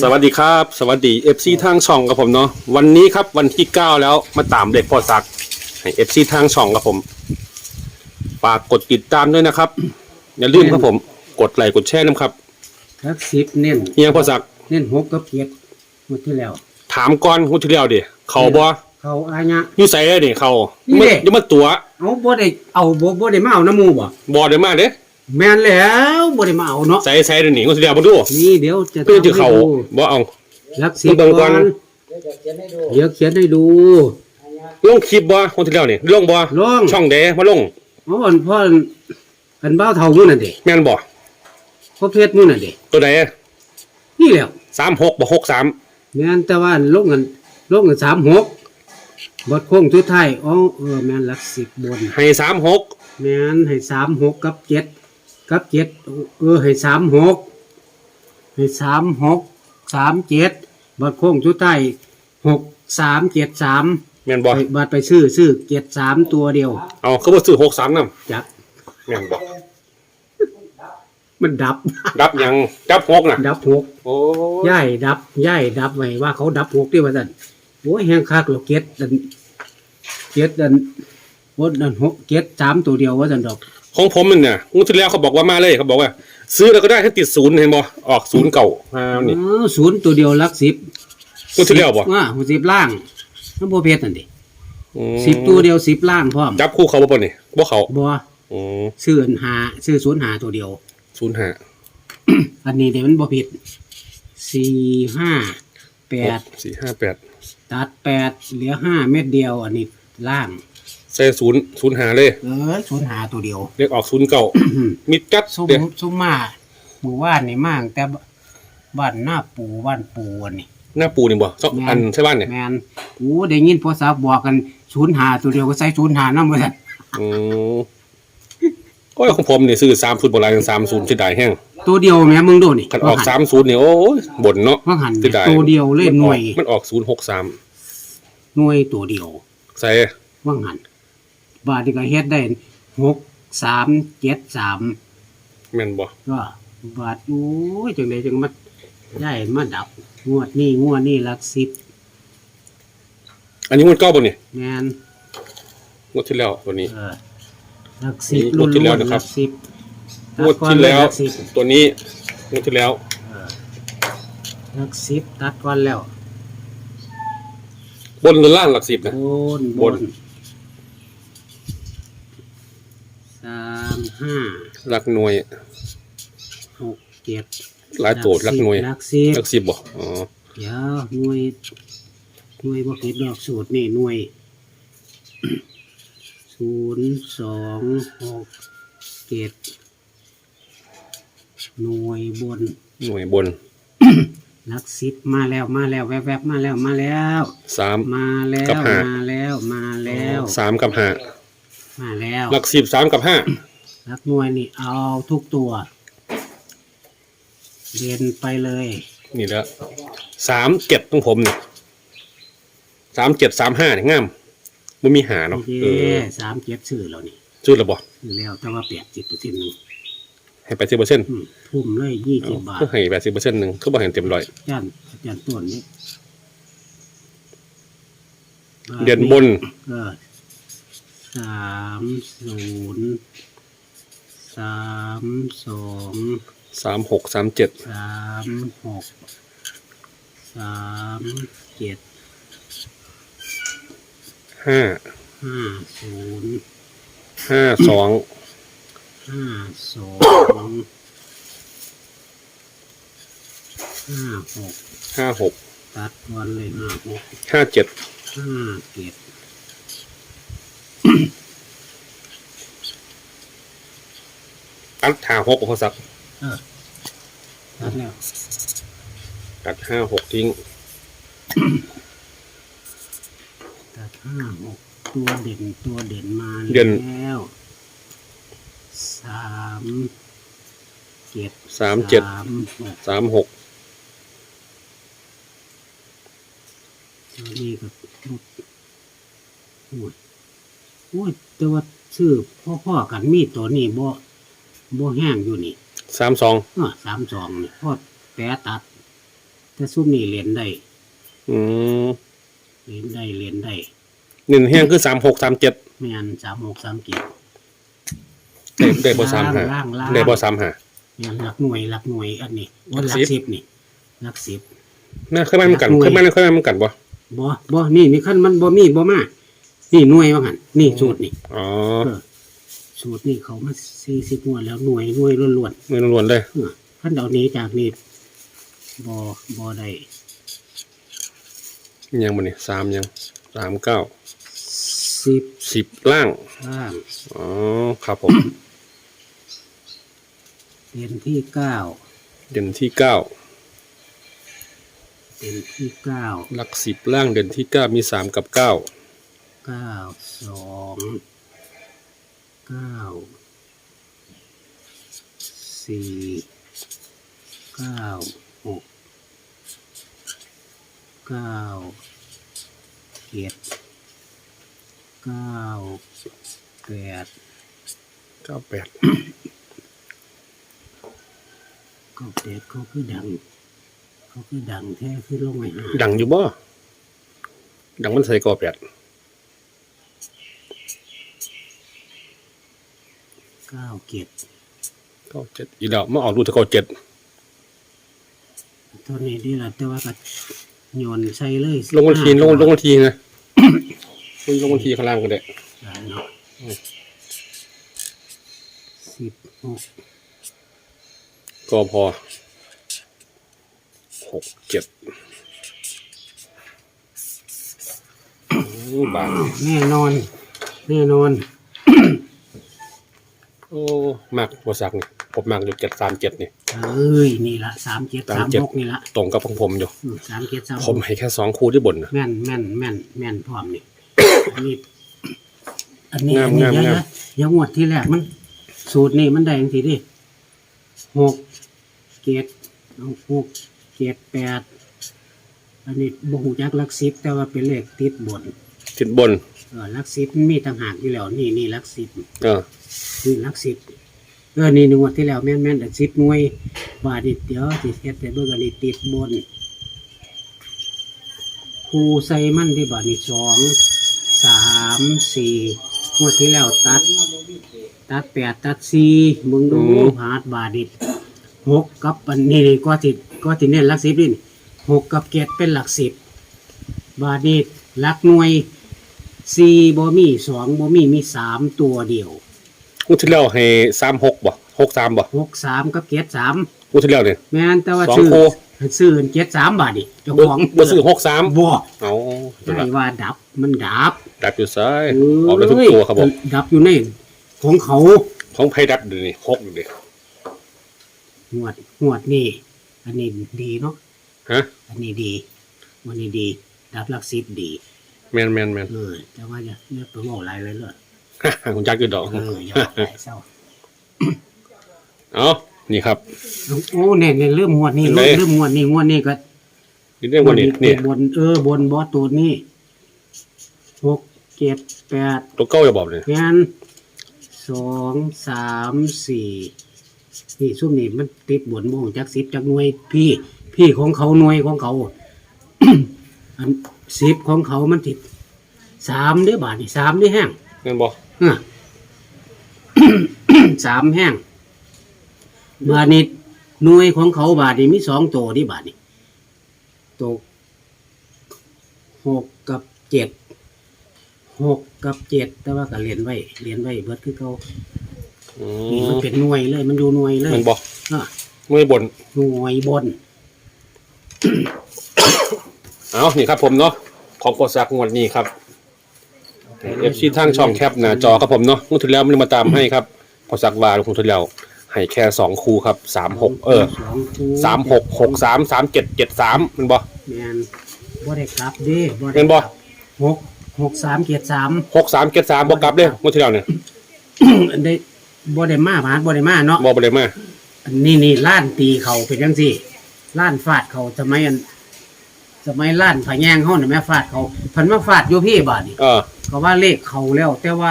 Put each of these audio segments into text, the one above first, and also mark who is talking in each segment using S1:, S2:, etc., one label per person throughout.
S1: สวัสดีครับ สวัสดี FC ทางช่องกับผมเนาะวันนี้ครับวันที่9แล้วมาตามเด็กพอสักให้ FC ทางช่องกับผมฝากกดติดตามด้วยนะครับ อย่าลืมครับผมกดไลค์กดแชร์นะครับ
S2: ทักสิบเน้น
S1: เฮียพอสัก
S2: เน้นหกกับเจ็ดหมดที่แล้ว
S1: ถามก่อนคุณที่แล้วดิเขาบ่
S2: เขาอาญะ
S1: อยู่ใส่เลยนี่เขา
S2: นี่
S1: ไม่
S2: เด้
S1: ยังมาตัว
S2: เอาบ่ได้เอาบ่บ่ได้มาเอาน้ำหมูบ่
S1: บอได้มาเด้
S2: แม่นแล้วบ่ได้มาเอาเนาะ
S1: ใส่ใส่เดี๋ยวนี้คุณที่แล้วมาดู
S2: นี่เดี๋ยวจะ
S1: เพื่อจะเขา
S2: ทำให้ดู
S1: บ่เอา
S2: รักสิบ
S1: เบิ่งก่
S2: ก่
S1: อ
S2: อน นเดี๋ยวเขียนให้ดู
S1: ลงคลิปบ่คุณที่แล้วนี่ลงบ่
S2: ลง
S1: ช่องเดมาลง
S2: เอาอันพ่ออันอันเบ้าเท่ามื้อนั่นเด้
S1: แม่นบ่
S2: พ่อเพชรมื้อนั่นเด้
S1: ตัวใด
S2: นี่แหล้ว
S1: สามหกบ่หกสาม
S2: แม่นแต่ว่าอันลงกันลงกัน36บทโค้งสุดท้ายอ๋อเออแม่นหลักสิบบน
S1: ให้สามหก
S2: แม่นให้สามหกกับเจ็ด กับเจ็ดเออให้สามหกให้สามหกสามเจ็ดบัดโค้งชุดใต้หกสามเจ็ดสาม
S1: แม่นบ่
S2: ไปบัดไปซื้อซื้อเจ็ดสามตัวเดียว
S1: เอาเขาบ่ซื้อหกสามนำ
S2: จัก
S1: แม่นบ่
S2: มันดับ
S1: ดับยังดับหกน่ะ
S2: ดับหก
S1: โอ้
S2: ย่ายดับย่ายดับไว้ว่าเขาดับหกที่ว่าสั่นโอ้ยแหงคักหรอกเจ็ดดันเจ็ดดันโอ้ดันหกเจ็ดสามตัวเดียวว่าสั่นดอก
S1: ของผมมันเนี่ยงวดที่แล้วเขาบอกว่ามาเลยเขาบอกว่า ซื้อแล้วก็ได้ถ้าติดศูนย์เห็นบ่ออกศูนย์เก่าอ่านี่
S2: อ๋อศูนย์ตัวเดียวหลักสิบ
S1: งวดที่แล้วบ่
S2: อ่าสิบล่างน้ำโบเพชรนั่นดิ
S1: อืม
S2: สิบตัวเดียวสิบล่างพร้อม
S1: จับคู่เขาบ่ปะนี่บ่เขา
S2: บัว
S1: อืม
S2: ซื้ออันหาซื้อศูนย์หาตัวเดียว
S1: ศูนย์ห้า
S2: อันนี้เดี๋ยวมันบ่ผิดสี่ห้าแปด
S1: สี่ห้าแปด
S2: ตัดแปดเหลือห้าเม็ดเดียว อันนี้ล่าง
S1: ใส่ศูนย์ศูนย์ห้าเลย
S2: เออศูนย์หาตัวเดียว
S1: เรียกออกศูนย์เก่า มิดจัด
S2: ซุ่ม
S1: เดี๋ยว
S2: ซุ่มมาหมู่บ้านนี่มากแต่บ้านหน้าปูบ้านปูอันนี้
S1: หน้าปูนี่บ่สองอันใช่บ้านเนี่ย
S2: แมนโอ้ได้ยินพ่อสาวบอกกันศูนย์หาตัวเดียวก็ใส่ศูนย์หาน้ำมัน
S1: อืมโอ้ยของผมนี่ซื้อสามศูนย์โบราณสามศูนย์เสียดายแห้ง
S2: ตัวเดียวแม่มึงดูนี่
S1: คันออกสามศูนย์นี่โอ้ยบ่นเนาะ
S2: ว่าหัน
S1: เสียดาย
S2: ตัวเดียวเล่นหน่วย
S1: มันออกศูนย์หกสาม
S2: หน่วยตัวเดียว
S1: ใส่
S2: ว่างหัน บาทที่ก็เฮ็ดได้หกสามเจ็ดสาม
S1: แม่นบ่
S2: ก็บาทโอ้ยจังเลยจังมาได้มาดับงวดนี้งวดนี้หลักสิบ
S1: อันนี้งวดเก้าบ่นี่
S2: แมน
S1: งวดที่แล้วตัวนี้
S2: เออหลักสิบ
S1: งวดที่แล้วนะครับ
S2: หกสิบ
S1: งวดที่แล้ว
S2: ตัดก่อนเยหกสิบ
S1: ตัวนี้งวดที่แล้ว
S2: หลักสิบตัดก่อนแล้ว
S1: บนหรือล่างหลักสิบนะ
S2: บน
S1: บบน
S2: น สามห้า
S1: หลักหน่วย
S2: หกเจ็ด
S1: หลายตัวหลักหน่วย
S2: หลักสิบ
S1: หลักสิบบ่อ๋อ
S2: เดี๋ยวหน่วยหน่วยบ่ผิดดอกสูตรนี่หน่วยศูนย์สองหกเจ็ดหน่วยบน
S1: หน่วยบน
S2: หลักสิบมาแล้วมาแล้วแวบๆมาแล้วมาแล้ว
S1: สาม
S2: มาแล้
S1: กั
S2: ว
S1: บห้า
S2: มาแล้วมาแล้ว
S1: สามกับห้า
S2: มาแล้ว
S1: หลักสิบสามกับห้า
S2: หลักหน่วยนี่เอาทุกตัว เรียนไปเลย
S1: นี่แหล้วสามเจ็ดต้องผมนี่สามเจ็ดสามห้านี่งามมันมีหาเนาะ
S2: เย่
S1: เออ
S2: สามเจ็ดซื้อแล้วนี่
S1: จุดละบ่
S2: ซื้อแล้วแต่ว่าแปดสิบเปอร์เซ็นต์นึง
S1: ให้แปดสิบเปอร์เซ็นต์
S2: อืมทุ่มเลยยี่สิบบาท
S1: ก็ให้แปดสิบเปอร์เซ็นต์หนึ่งเขาบอกให้เต็มร้อย
S2: จานจานต้นนี้
S1: เดือนบน
S2: เออ สามศูนย์สามสอง
S1: สามหกสามเจ็ด
S2: สามหกสามเจ็ด
S1: ห้า
S2: ห้าศูนย์
S1: ห้าสอง
S2: ห้าสองห้าหก
S1: ห้าหก
S2: ตัดวันเลยห้าหก
S1: ห้าเจ็ด
S2: ห้าเจ็ด
S1: ตัดห้าหกเขาสัก
S2: ตัดแล้ว
S1: ตัดห้าหกทิ้ง
S2: ตัดห้าหกตัวเด่นตัวเด่นมา
S1: เด่น
S2: แล้วสามเจ็ด
S1: สามเจ็ด
S2: สามหก
S1: สามหก
S2: ตัวนี้ก็ลูกโอ้ยโอ้ยแต่ว่าซื้อพ่อๆกันมีตัวนี้บ่ บ่แห้งอยู่นี่
S1: สามสอง
S2: เออสามสองนี่พ่อแปะตัด แต่ซุ่มนี่เหรียญได้
S1: อืม
S2: เหรียญได้เหรียญได้
S1: หนึ่งแห้งคือสามหกสามเจ็ด
S2: ไม่อันสามหกสามเกียร
S1: ได้ได้บอสามหา
S2: ล่างล่าง
S1: ได้บอสามหา
S2: เนี่ยหลักหน่วยหลักหน่วยอันนี้ว่าห
S1: หลั
S2: ลั
S1: ก
S2: ก
S1: สิ
S2: สิ
S1: บ
S2: บนี่หลักสิบ
S1: น่าเคยมามันกัน
S2: หน่วย
S1: เคยมาเคยมามันกันบ่
S2: บ่บ่นี่นี่ขั้นมันบ่มีบ่มานี่หน่วยว่าหันนี่สูตรนี่
S1: อ๋อ
S2: เออ สูตรนี่เขามาสี่สิบงวดแล้วหน่วยหน่วยล้วน
S1: มือล้วนๆเลย
S2: ๆเออขั้นเดานี้จากนี้บ่บ่ได้
S1: ยังมันนี่สามยังสามเก้า
S2: สิบ
S1: สิบล่าง
S2: ล่าง
S1: อ๋อ ครับผม
S2: เด่นที่เก้า
S1: เด่นที่เก้า
S2: เด่นที่เก้า
S1: หลักสิบล่างเด่นที่เก้ามีสามกับเก้า
S2: เก้าสอง เก้าสี่เก้าหกเก้าเจ็ดเก้าแปด
S1: เก้าแปด
S2: เก้าแปดเขาคือดัง เขาคือดังแท้คือลงไปหา
S1: ดังอยู่บ่ ดังมันใส่เก้าแปด
S2: เก้าเจ็ด
S1: เก้าเจ็ดอีแล้วมาออกรูทเก้าเจ็ด
S2: เท่านี้ดีละแต่ว่าก็โยนใส่เลย
S1: ลงวันทีลงลงวันทีนะลงวันทีข้างล่างก็ได้
S2: ได้เนาะสิบหก
S1: ก็พอหกเจ็ดอู้บาง
S2: แน่นอน แน่นอน
S1: โอ้มากบสักนี่ผมมากอยู่เจ็ดสามเจ็ดนี่
S2: เอ้ยนี่ละสามเจ็ดสาม
S1: 37
S2: หกนี่ละ
S1: ตรงกับของผมอยู่
S2: สามเจ็ดสาม
S1: ผมให้แค่สองคู่ที่บนนะ
S2: แม่นแม่นแม่นแม่นพร้อมนี่อันนี้อันนี้
S1: งาม
S2: อันนี้
S1: งาม
S2: เดี๋ยว
S1: งาม
S2: นะเดี๋ยวงวดที่แรกมัน สูตรนี่มันได้ยังทีดิหกเจ็ดเอาหกเจ็ดแปดอันนี้บ่หูจักหลักสิบแต่ว่าเป็นเลขติดบน
S1: ทิศบน
S2: เออหลักสิบมันมีต่างหากอยู่แล้วนี่นี่หลักสิบ
S1: เออ
S2: นี่หลักสิบเออนี่หนึ่งวันที่แล้วแม่นแม่นแต่สิบหน่วยบาทนิดเดียวสิเฮ็ดแต่เบิ่งอันนี้ติดบนครูใส่มันที่บาทนี่สองสามสี่งวดที่แล้วตัด ตัดแปดตัดสี่มึงดู
S1: อืม
S2: หาดบาทดิหกกับอันนี้นี่ก็ติดก็ติดเน้นหลักสิบนี่หกกับเจ็ดเป็นหลักสิบบาทนี้หลักหน่วย สี่บ่มีสองบ่มีมีสามตัวเดียว
S1: งูที่แล้วให้สามหกบ่หกสามบ่
S2: หกสามกับเจ็ดสาม
S1: งูที่แล้วเนี่ย
S2: แม่นแต่ว่า
S1: สอง
S2: ซื้อ
S1: คู่
S2: ซื้อเจ็ดสามบาทดิเจ้าของ
S1: บ่ซื้อหกสาม
S2: บ่
S1: เอา
S2: ใช่ว่าดับมันดับ
S1: ดับอยู่ซ้ายออกได้ทุกตัวครับผม
S2: ดับอยู่ในของเขา
S1: ของไพดับเดี๋ยวนี้หกอยู่ดิ
S2: หวดหวดนี่ อันนี้ดีเนาะ
S1: ฮะ
S2: อันนี้ดี วันนี้ดี ดับหลักสิบดี
S1: แมนแมนแมน
S2: เออแต่ว่าอย่าอย่าไปบอกอะไรเลยเลย
S1: คุณจักอยู่ดอก
S2: เอออย่าบอกอะไรเศร้า
S1: เอานี่ครับ
S2: โอ้เนี่ยเนี่ยเริ่มงวดนี้
S1: เห็นไหม
S2: เริ่มงวดนี้งวดนี้ก็
S1: นี่เรื่องวันนี้นี่
S2: บนเออบนบอสตัวนี้หกเจ็ดแปด
S1: ตัวเก้าอย่าบอกเลย
S2: งั้นสองสามสี่นี่ซุ่มนี่มันติดบนโมงจักสิบจักหน่วยพี่ พี่ของเขาหน่วยของเขา อัน สิบของเขามันติดสามเด้อบาทนี่สามนี่แห้ง
S1: เงินบอก
S2: เออ สามแห้งบาทนี่หน่วยของเขาบาทนี่มีสองตัวที่บาทนี่ตัวหกกับเจ็ดหกกับเจ็ดแต่ว่าก็เรียนไว้เรียนไว้เบิดคือเขา
S1: อื
S2: นี่มัน
S1: ม
S2: เป็นหน่วยเลย มันดูหน่วยเลย
S1: เงินบอก
S2: อะ
S1: ไม่บน
S2: หน่วยบน
S1: เอานี่ครับผมเนาะของกดซักงวดนี้ครับเอฟซีทางช่องแคปหน้าจอครับผมเนาะงวดที่แล้วไม่ได้มาตามให้ครับพอซักวาลงทุนที่แล้วให้แค่สองคู่ครับสามหกเออ
S2: สองคู่
S1: สามหกหกสามสามเจ็ดเจ็ดสามมันบอก
S2: แมนบ่ได้กลับเด้บ่ได้
S1: เงินบ่
S2: กลัหกหกสามเจ็ดสาม
S1: หกสามเจ็ดสามบอกกลับเลยงวดที่แล้วเนี่ย
S2: อันได้บ่ได้มาผ่านบ่ได้มาเนาะ
S1: บอกไปเลยมา
S2: อันนี้นี่ล้านตีเขาเป็นจังซี่ล้านฟาดเขาสมัยอัน สมัยล้านผาแยงเฮาน่ะแม่ฟาดเขาเพิ่นมาฟาดอยู่พี่บาดนี้
S1: เออ
S2: ก็ว่าเลขเขาแล้ว แต่ว่า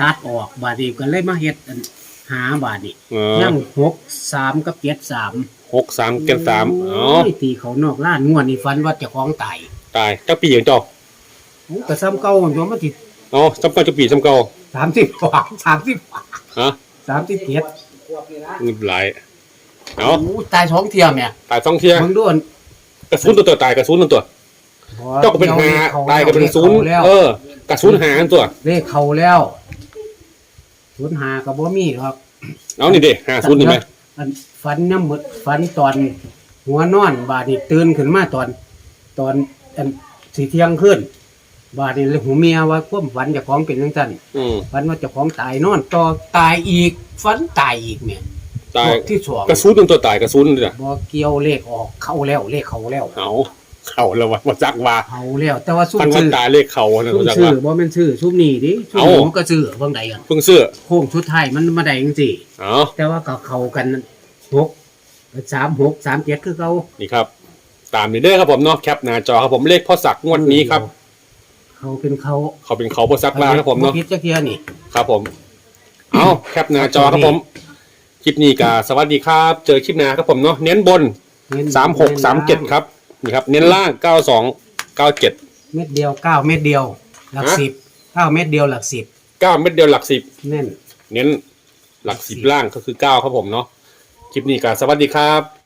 S2: ตัดออกบาดนี้ก็เลยมาเฮ็ดอันหาบาดนี้
S1: เออ
S2: ยังหกสามกับเจ็ดสาม
S1: หหกสามเจ็ดสามอ๋อ
S2: โยตีเขานอกล้านงวดนี่ฝันว่าเจะของตาย
S1: ตายเจ้าปีอย่างเจ้า
S2: โอ้แต่ซ้ำเก่าอยู่มาติด
S1: อ๋อจำเก่าเจ้าปีจำเก่า
S2: สามสิบกว่าสามสิบ
S1: ฮะ
S2: สามสิบเจ็ด
S1: นี่หลายเอา
S2: โอ้ตายสองเทียมเนี่ย
S1: ตายสองเที่ย
S2: มึงดูอัน
S1: กระสุนตัวตัวตายกระสุนตัวตัวเจ้าก็เป็นหาตายก็เป็นศูนย์
S2: แล้ว
S1: เออ กระสุนหาอันตัว
S2: เลขเขาแล้วศูนย์หากับบ่มีครับ
S1: เอานี่เด้หาศูนย์นี่ไหม
S2: อันฝันน้ำหมดฝันตอน หัวนอน บาดนี่ตื่นขึ้นมาตอน ตอนอันสีเที่ยงขึ้น บาดนี่เลยหูเมียว่าความฝันเจะของเป็นจังซั่น
S1: อืม
S2: ฝันว่าเจะของตายนอนต่อตายอีกฝันตายอีกเนี่ย
S1: ตาย
S2: รอบที่สอง
S1: กระสุนตัวตัวตายกระสุนนี่แหละ
S2: บ่เกี่ยวเลขออกเข้าแล้วเลขเขาแล้ว
S1: เอาเข่าแล้ววะมาจักว่า
S2: เขาแล้วแต่ว่าซุ่ม
S1: พันวัน
S2: ซื้อ
S1: ตายเลขเข่าเนี่ย
S2: ซุ่ม
S1: มาจัก
S2: ซื้อ
S1: ว่า
S2: บ่แม่นซื้อซุ่มนี่ดิซุ่ม
S1: เอ้า
S2: หนูก็ซื้อเบิ่งใดกัน
S1: เพิ่งเสื้อ
S2: โค้งสุดท้ายมันมาได้จังซี่
S1: เอา
S2: แต่ว่าก็เข้ากันหกสามหกสามเจ็ดคือเขา
S1: นี่ครับ ตามนี้เด้อครับผมเนาะแคปหน้าจอครับผมเลขพ่อศักดิ์งวดนี้ครับ
S2: เขาเป็นเขา
S1: เขาเป็นเขาพ่อศักดิ์ลาครับผมเนาะ
S2: พิษจะเกียนี่
S1: ครับผม เอาแคปหน้าจอครับผม คลิปนี้ก็สวัสดีครับ เจอคลิปหน้าครับผมเนาะเน้นบน
S2: เน้น
S1: สามหกสามเจ็ดครับนี่ครับ เน้นล่างเก้าสองเก้าเจ็ด
S2: เม็ดเดียวเก้าเม็ดเดียว หลัก
S1: ฮะ
S2: สิบเก้าเม็ดเดียวหลักสิบ
S1: เก้าเม็ดเดียวหลักสิบ
S2: แน่น
S1: เน้นหลักสิบล่างก็คือเก้าครับผมเนาะคลิปนี้ก็สวัสดีครับ